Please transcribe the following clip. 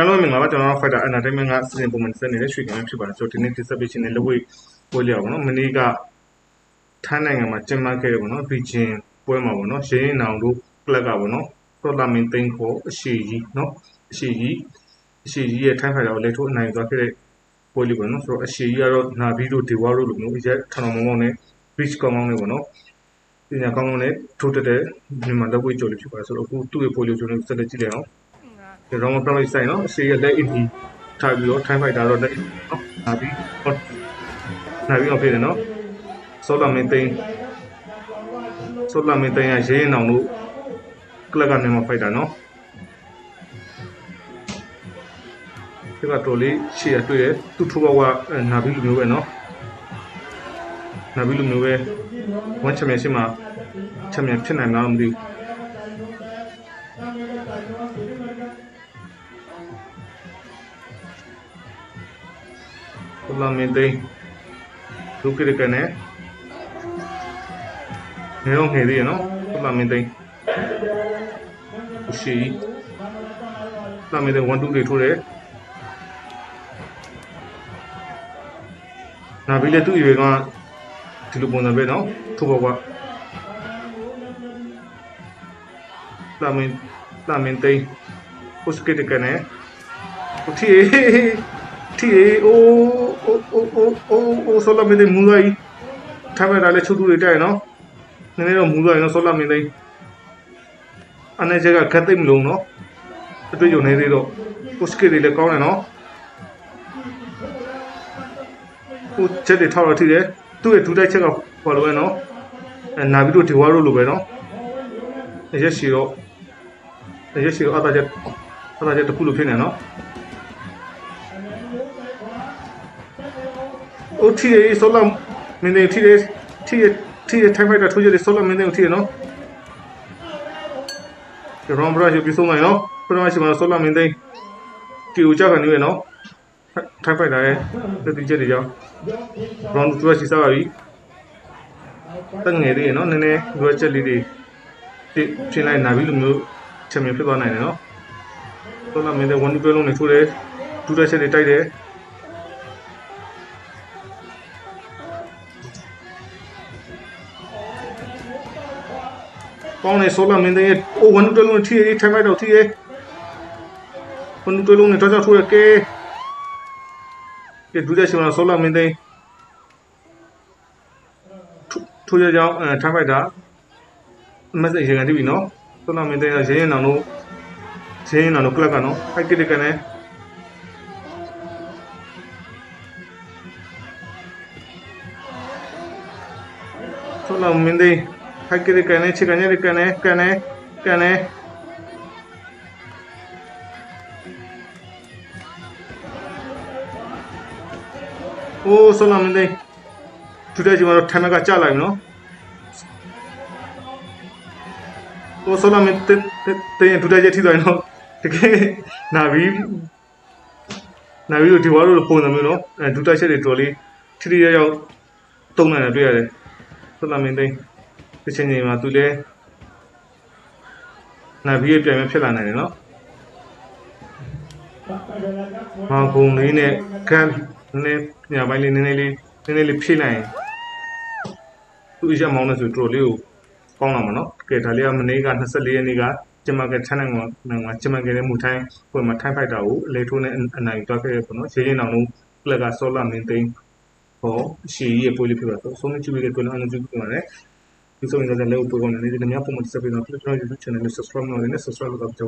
အားလုံးမင်္ဂလာပါကျွန်တော်တို့ Fighter Entertainment ကစီစဉ်ပုံမှန်ဆက်နေတဲ့ရွှေကံဖြစ်ပါတယ်ဆိုတော့ဒီနေ့ distribution နဲ့လက်ဝဲပွဲလျောက်ပါတော့မနေ့ကထိုင်းနိုင်ငံမှာကျင်းပခဲ့တယ်ပေါ့နော်ဘီဂျင်ပွဲမှာပေါ့နော်ရင်းရင်နောင်တို့ကလပ်ကပေါ့နော်တော်လာမင်သိန်းခေါ်အရှိကြီးနော်အရှိကြီးအရှိကြီးရဲ့ထိုင်းဖိုင်တာကိုလက်ထိုးအနိုင်သွားခဲ့တဲ့ပွဲလေးပေါ့နော်ဆိုတော့အရှိကြီးကတော့နာဘီတို့ဒေဝါတို့လိုမျိုးရက်ထထောင်မောင်းမောင်းနဲ့ beach ကောင်းကောင်းနဲ့ပေါ့နော်ပညာကောင်းကောင်းနဲ့ထိုးတက်တဲ့မြန်မာလက်ဝဲကြော်လေးဖြစ်ပါတယ်ဆိုတော့အခုသူ့ရဲ့ပွဲလေးကိုကျွန်တော်ဆက်လက်ကြည့်လိုက်အောင် ဒီတော့မပြောလိုက်ဆိုင်နော်ရှေ့ရလက်အင်ဒီထားပြီးတော့ထိုင်းဖိုက်တာတော့လက်နော်နာပြီးဟောနာပြီးအောင်ဖြစ်တယ်နော်ဆောလာမင်းသိန်းဆောလာမင်းသိန်းရရေးရင်အောင်လို့ကလပ်ကနေမှဖိုက်တာနော်ဒီကတော်လေးရှေ့ရတွေ့တယ်သူ့ထိုးဘောကနာပြီးလူမျိုးပဲနော်နာပြီးလူမျိုးပဲဝမ်ချန်ပီယံရှစ်မှာချန်ပီယံဖြစ်နိုင်မှာမသိဘူး solamente ဒုက္ခရကနဲ့နေတော့နေသေးရနော် solamente ရှိ solamente 1 2တွေထိုးတယ်နာပြီးလေသူ့ရွေကဒီလိုပုံစံပဲနော်ထိုးဘောက solamente solamente ပုစကတကနဲ့ဟိုတီတီအိုး အိုးအိုးအိုးအိုးအိုးဆောလာမင်းမူလိုက်ထားမဲ့တာလဲချုပ်သူတွေတိုက်နော်နည်းနည်းတော့မူလိုက်နော်ဆောလာမင်းသိအနေချက်ကခက်သိမ့်မလုံးနော်အတွေ့အကြုံနေသေးတော့ပုစကတွေလည်းကောင်းတယ်နော်ဟိုချက်တွေထောက်တော့ထိတယ်သူ့ရဲ့ဒူတိုက်ချက်ကဘာလို့လဲနော်အဲနာပြီးတော့ဒီဝါရိုလိုပဲနော်ရက်ရှိတော့ရက်ရှိတော့အတားချက်အတားချက်တစ်ခုလိုဖြစ်နေနော် ဟိုထီရည်ဆောလာမင်းတွေထီရည်ထီရည်ထီရည်ထိုင်ဖိုက်တာထိုးရည်ဆောလာမင်းတွေကိုထီရည်နော်ဒီရောဘရာရှိပြီးဆုံးနိုင်နော်ပထမရှိမှာဆောလာမင်းတွေတီကိုကြခံနေရနော်ထိုင်ဖိုက်တာရဲ့လက်တီချက်တွေကြောင့် round 2ရှိစားပါပြီတက်ငယ်လေးနော်နည်းနည်းလိုအပ်ချက်လေးတွေဖြင်းလိုက်နာပြီလိုမျိုးချက်မျိုးဖြစ်သွားနိုင်တယ်နော်ဆောလာမင်းတွေ1 2လုံးနေထိုးတယ်ဒုတိယချက်တွေတိုက်တယ် ကောင်းနေဆိုလာမင်းတဲ့အိုဝန်တူတလုံးထီရေးထိုင်လိုက်တော့ထီရေးဝန်တူတလုံးနဲ့တော့ကြောက်ထိုးရကဲကဲဒူးတဲ့ရှင်လာဆိုလာမင်းတဲ့ထိုးရကြောင်းအဲထိုင်လိုက်တာမက်ဆေ့ချ်ရေကန်တိပြီနော်ဆိုလာမင်းတဲ့ရရင်နောင်တို့ရရင်နောင်တို့ကလပ်ကနော်ဖိုက်ကစ်ကနေဆိုလာမင်းတဲ့ ဟက်ကရကနေချကနေကနေကနေကနေโอ้ဆလာမင်းလေးထူတဲ့ချိန်မှာတော့ထမကကြလိုက်နော်โอ้ဆလာမင်းတဲ့တဲ့ထူတဲ့ချိန်ထိသွားရင်တော့တကယ်နာဗီနာဗီတို့ဒီဝါတို့ပုံစံမျိုးနော်အဲဒူတာချက်တွေတော်လေးထိထိရောက်ရောက်တုံးနေတာတွေ့ရတယ်ဆလာမင်းလေး တစ်ချိန်ချိန်မှာသူလည်းနာပြီးပြန်ပြန်ဖြစ်လာနိုင်တယ်နော်မောင်ကုံလေးနဲ့ကန်းနည်းညာပိုင်းလေးနည်းနည်းလေးနည်းနည်းလေးဖြည့်လိုက်ရင်သူ့ရက်မောင်းနေဆိုတော်လေးကိုကောင်းလာမှာနော်ကဲဒါလေးကမနေ့က24ရက်နေ့ကကျမကချမ်းနိုင်မှာမှာကျမကလည်းမူထိုင်းပုံမှာထိုင်းဖိုက်တာကိုအလေထိုးနဲ့အနိုင်တွားခဲ့ရပေါ့နော်ရေရင်အောင်လုံးကလကဆောလာမင်းသိန်းဟောရှီရဲ့ပွဲလေးဖြစ်ပါတော့ဆုံးမချူလေးကိုလည်းအနုကျူပြန်ရတယ် ဒီဆိုရင်လည်းလည်းပုံပေါ်နေတယ်ညပုံမှန်စပ်ပြီးတော့ကျွန်တော် YouTube channel နဲ့ subscribe လုပ်နေတယ် subscribe လုပ်တော့ကျွ